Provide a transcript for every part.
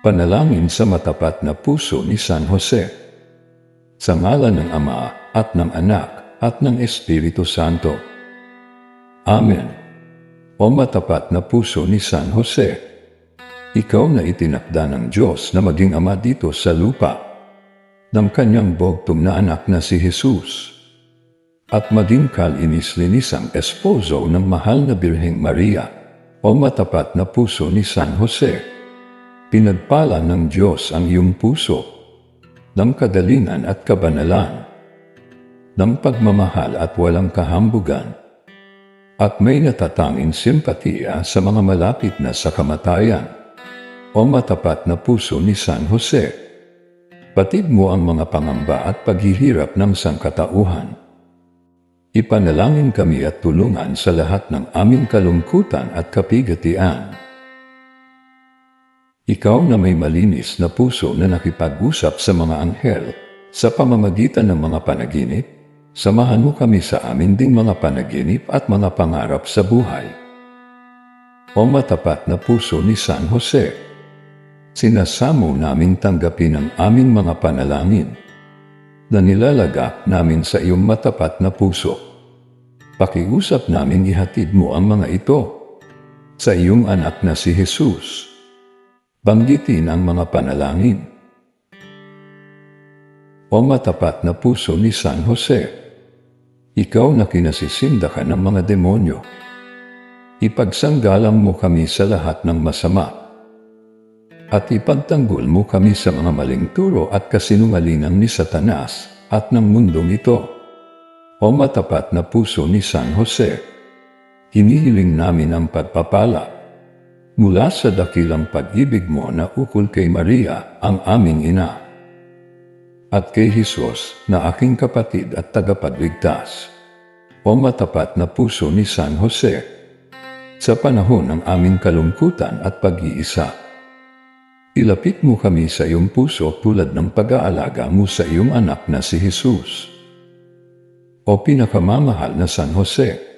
Panalangin sa matapat na puso ni San Jose. Sa ngalan ng Ama at ng Anak at ng Espiritu Santo. Amen. O matapat na puso ni San Jose, ikaw na itinakda ng Diyos na maging Ama dito sa lupa ng kanyang bogtong na anak na si Jesus at maging kalinis-linisang esposo ng mahal na Birheng Maria o matapat na puso ni San Jose. Pinagpala ng Diyos ang iyong puso ng kadalingan at kabanalan, ng pagmamahal at walang kahambugan, at may natatanging simpatiya sa mga malapit na sa kamatayan o matapat na puso ni San Jose. Patid mo ang mga pangamba at paghihirap ng sangkatauhan. Ipanalangin kami at tulungan sa lahat ng aming kalungkutan at kapigatian. Ikaw na may malinis na puso na nakipag-usap sa mga anghel sa pamamagitan ng mga panaginip, samahan mo kami sa amin ding mga panaginip at mga pangarap sa buhay. O matapat na puso ni San Jose, sinasamo namin tanggapin ang aming mga panalangin na nilalagak namin sa iyong matapat na puso. Pakiusap namin ihatid mo ang mga ito sa iyong anak na si Jesus. Banggitin ang mga panalangin. O matapat na puso ni San Jose, ikaw na kinasisindakan ng mga demonyo. Ipagsanggalang mo kami sa lahat ng masama. At ipagtanggol mo kami sa mga maling turo at kasinungalingan ni Satanas at ng mundong ito. O matapat na puso ni San Jose, hinihiling namin ang pagpapala mula sa dakilang pag-ibig mo na ukol kay Maria, ang aming ina, at kay Jesus na aking kapatid at tagapagligtas, o matapat na puso ni San Jose, sa panahon ng aming kalungkutan at pag-iisa. Ilapit mo kami sa iyong puso tulad ng pag-aalaga mo sa iyong anak na si Jesus. O pinakamamahal na San Jose,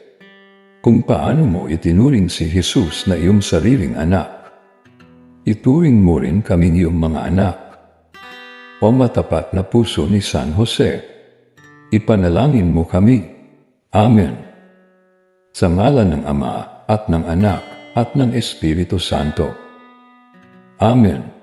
kung paano mo itinuring si Jesus na iyong sariling anak. Ituring mo rin kami iyong mga anak. O matapat na puso ni San Jose, ipanalangin mo kami. Amen. Sa ngalan ng Ama at ng Anak at ng Espiritu Santo. Amen.